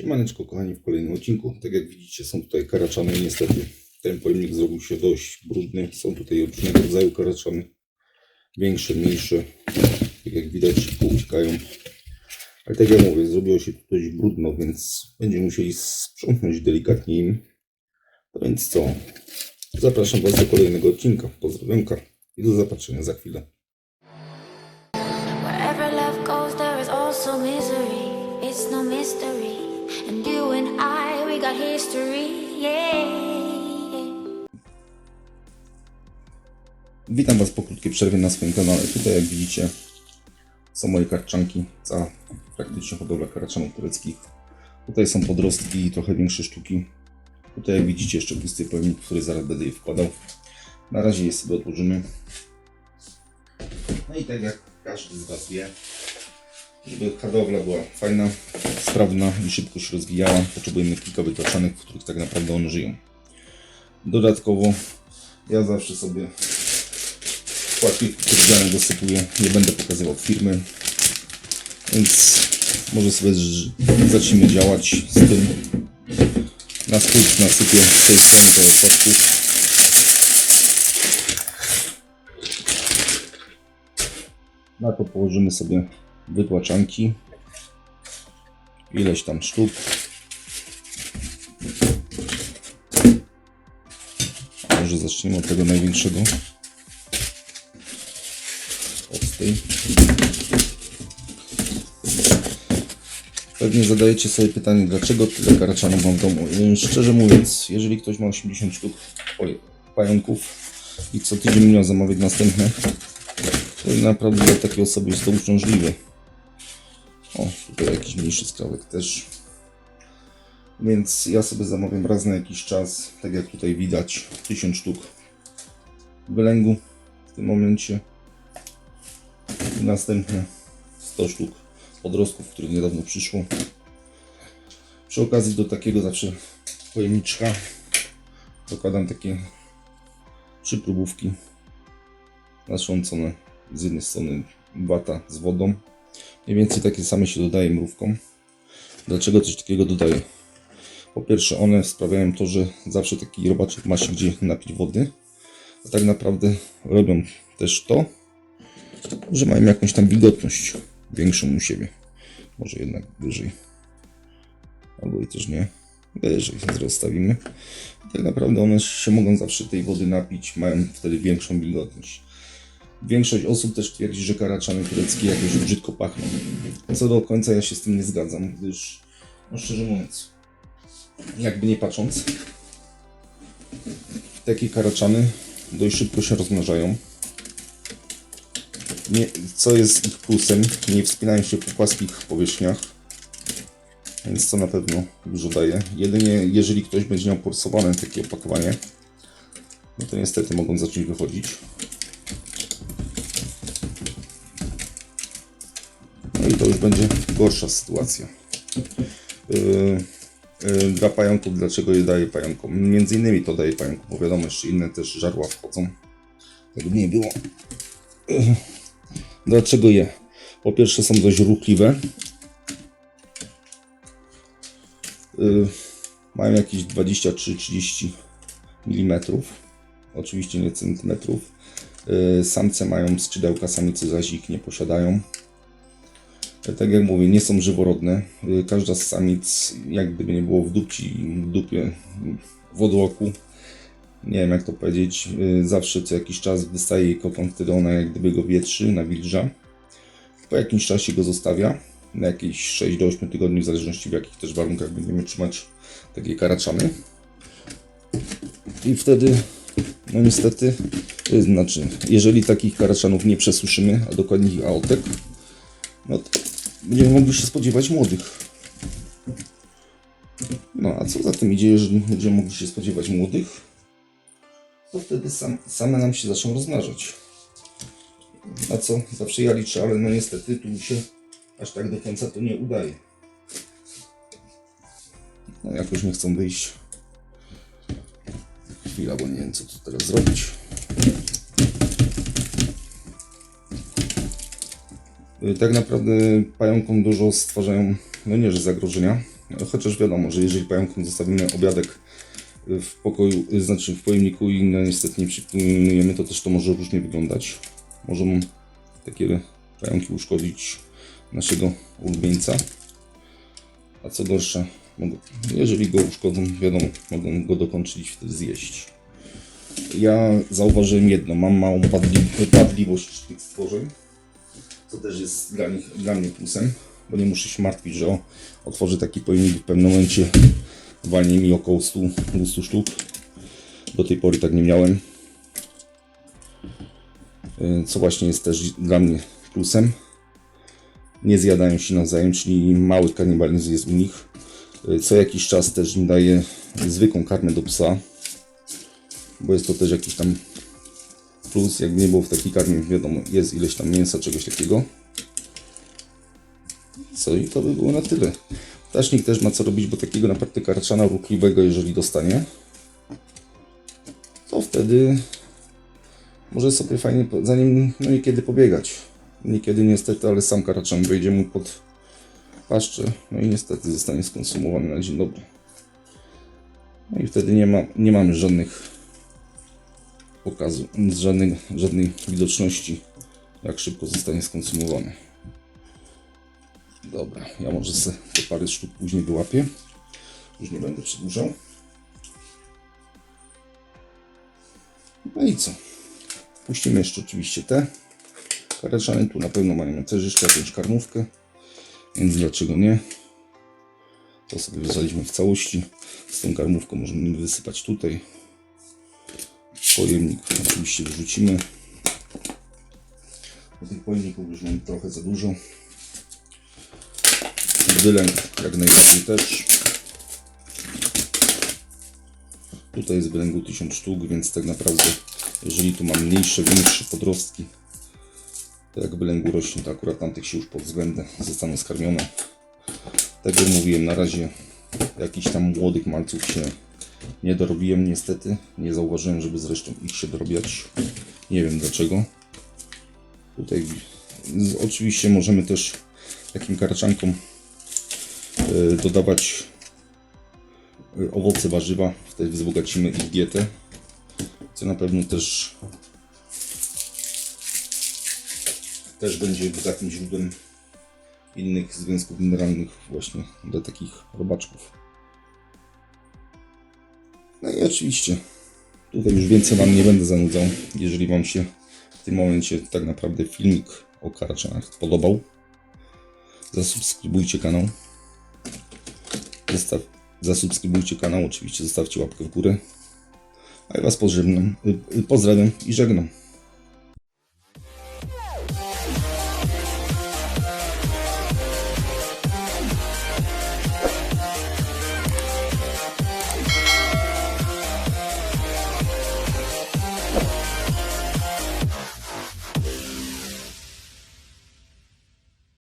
Siemaneczko kochani w kolejnym odcinku. Tak jak widzicie są tutaj karaczany. Niestety ten pojemnik zrobił się dość brudny. Są tutaj różnego rodzaju karaczany. Większe, mniejsze. Tak jak widać szybko uciekają. Ale tak jak mówię, zrobiło się tu dość brudno, więc będziemy musieli sprzątnąć delikatnie im. No więc co? Zapraszam Was do kolejnego odcinka. Pozdrowionka i do zobaczenia za chwilę. It's no mystery. And you and I, we got history. Yeah. Witam Was po krótkiej przerwie na swoim kanale. Tutaj jak widzicie są moje karczanki, cała praktycznie hodowla karaczanów tureckich. Tutaj są podrostki i trochę większe sztuki. Tutaj jak widzicie jeszcze pusty pojemnik, który zaraz będę je wkładał. Na razie je sobie odłożymy. No i tak jak każdy z Was wie, żeby hodowla była fajna, sprawna i szybko się rozwijała, potrzebujemy kilka wytaczanek, w których tak naprawdę one żyją. Dodatkowo ja zawsze sobie płatki odpowiedzialne dosypuję. Nie będę pokazywał firmy. Więc może sobie zacznijmy działać z tym. Na spód nasypię tej do płatków. Na to położymy sobie wytłaczanki. Ileś tam sztuk. Może zaczniemy od tego największego od tej. Pewnie zadajecie sobie pytanie, dlaczego tyle karaczanów mam w domu. Szczerze mówiąc, jeżeli ktoś ma 80 sztuk pająków i co tydzień miał zamawiać następne, to naprawdę dla takiej osoby jest to uciążliwe. O, tutaj jakiś mniejszy skrawek też. Więc ja sobie zamawiam raz na jakiś czas, tak jak tutaj widać, 1000 sztuk wylęgu w tym momencie i następne 100 sztuk podrostków, które niedawno przyszło. Przy okazji do takiego zawsze pojemniczka dokładam takie trzy próbówki nasącone z jednej strony wata z wodą. Mniej więcej takie same się dodaje mrówkom. Dlaczego coś takiego dodaję? Po pierwsze, one sprawiają to, że zawsze taki robaczek ma się gdzie napić wody. A tak naprawdę robią też to, że mają jakąś tam wilgotność większą u siebie. Może jednak wyżej. Albo i też nie. Wyżej rozstawimy. Tak naprawdę one się mogą zawsze tej wody napić, mają wtedy większą wilgotność. Większość osób też twierdzi, że karaczany tureckie jakoś brzydko pachną. Co do końca ja się z tym nie zgadzam, gdyż, no szczerze mówiąc, jakby nie patrząc, takie karaczany dość szybko się rozmnażają nie, co jest ich plusem, nie wspinają się po płaskich powierzchniach, więc to na pewno dużo daje. Jedynie jeżeli ktoś będzie miał porsowane takie opakowanie, no to niestety mogą zacząć wychodzić. To już będzie gorsza sytuacja. Yy, yy, Dla pająków, dlaczego je daję pająkom? Między innymi to daję pająkom, bo wiadomo, jeszcze inne też żarła wchodzą. Tego nie było. Dlaczego je? Po pierwsze są dość ruchliwe. Mają jakieś 23-30 mm. Oczywiście nie centymetrów. Samce mają skrzydełka, samice zaś ich nie posiadają. Yy, Tak jak mówię, nie są żyworodne. Yy, Każda z samic, jak gdyby nie było w dupci, w dupie, w odłoku, nie wiem jak to powiedzieć, yy, zawsze co jakiś czas wystaje jej kokon, wtedy ona jak gdyby go wietrzy, nawilża. Po jakimś czasie go zostawia, na jakieś 6 do 8 tygodni, w zależności w jakich też warunkach będziemy trzymać takie karaczany. I wtedy, no niestety, znaczy, jeżeli takich karaczanów nie przesuszymy, a dokładnie ich aotek, no to będziemy mogli się spodziewać młodych. No a co za tym idzie, jeżeli będziemy mogli się spodziewać młodych, to wtedy sam, same nam się zaczną rozmnażać. Na co zawsze ja liczę, ale no niestety tu mi się aż tak do końca to nie udaje. No jakoś nie chcą wyjść. Chwila, bo nie wiem co tu teraz zrobić. Tak naprawdę pająkom dużo stwarzają, no nie że zagrożenia, Chociaż wiadomo, że jeżeli pająkom zostawimy obiadek y, w pokoju, y, znaczy w pojemniku i no, niestety nie przypilnujemy, to też to może różnie wyglądać. Mogą takie pająki uszkodzić naszego ulubieńca. A co gorsza, mogą, jeżeli go uszkodzą, wiadomo, mogą go dokończyć wtedy zjeść. Ja zauważyłem jedno, mam małą padli, padliwość tych stworzeń, co też jest dla, nich, dla mnie plusem, bo nie muszę się martwić, że o, otworzę taki pojemnik w pewnym momencie walnie mi około 100, 200 sztuk. Do tej pory tak nie miałem. Yy, Co właśnie jest też dla mnie plusem. Nie zjadają się nawzajem, czyli mały kanibalizm jest u nich. Yy, Co jakiś czas też im daję zwykłą karmę do psa, bo jest to też jakiś tam plus. Jakby nie było w takiej karmie, wiadomo, jest ileś tam mięsa, czegoś takiego. Co i to by było na tyle. Ptasznik też ma co robić, bo takiego naprawdę karczana ruchliwego, jeżeli dostanie, to wtedy może sobie fajnie za nim no niekiedy pobiegać. Niekiedy niestety, ale sam karaczan wejdzie mu pod paszczę, no i niestety zostanie skonsumowany na dzień dobry. No i wtedy nie, ma, nie mamy żadnych pokazu, żadnej, żadnej widoczności, jak szybko zostanie skonsumowany. Dobra, ja może se te parę sztuk później wyłapię. Już nie będę przedłużał. No i co? Puścimy jeszcze oczywiście te karaczany. Tu na pewno mają też jeszcze jakąś karmówkę, więc dlaczego nie? To sobie wysadzimy w całości. Z tą karmówką możemy wysypać tutaj. Pojemnik oczywiście wyrzucimy. Bo tych pojemników już mam trochę za dużo. Wylęk jak najbardziej też. Tutaj jest wylęgu 1000 sztuk, więc tak naprawdę jeżeli tu mam mniejsze, większe podrostki, to jak wylęgu rośnie, to akurat tamtych się już pod względem zostaną skarmione. Tak jak mówiłem, na razie jakichś tam młodych malców się nie dorobiłem niestety. Nie zauważyłem, żeby zresztą ich się dorobiać. Nie wiem dlaczego. Tutaj oczywiście możemy też takim karczankom y, dodawać y, owoce, warzywa. Wtedy wzbogacimy ich dietę. Co na pewno też też będzie takim źródłem innych związków mineralnych właśnie dla takich robaczków. No i oczywiście tutaj już więcej Wam nie będę zanudzał. Jeżeli Wam się w tym momencie tak naprawdę filmik o karaczanach podobał, zasubskrybujcie kanał. Zostaw, zasubskrybujcie kanał, oczywiście zostawcie łapkę w górę. A ja Was y, y, pozdrawiam i żegnam.